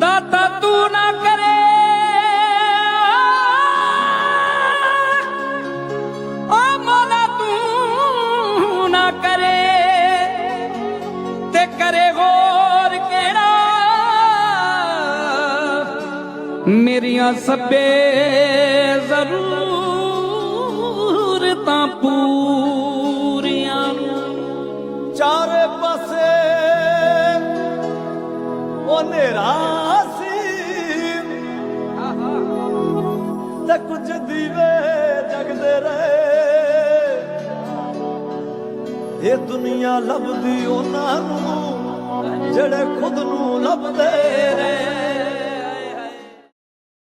दाता ਕਰੇ ਤੇ ਕਰੇ ਹੋਰ ਕਿਹੜਾ? ਮੇਰੀਆਂ ਸੱਭੇ ਜ਼ਰੂਰ ਤਾਂ ਪੂਰੀਆਂ ਚਾਰੇ ਪਾਸੇ ਉਹ ਨੇਰਾ ਸੀ। ਤੇ ਕੁਝ ਦੀਵੇ ਜਗਦੇ ਰਹੇ। ਇਹ ਦੁਨੀਆ ਲੱਭਦੀ ਉਹਨਾਂ ਨੂੰ ਜਿਹੜੇ ਖੁਦ ਨੂੰ ਲੱਭਦੇ ਨੇ।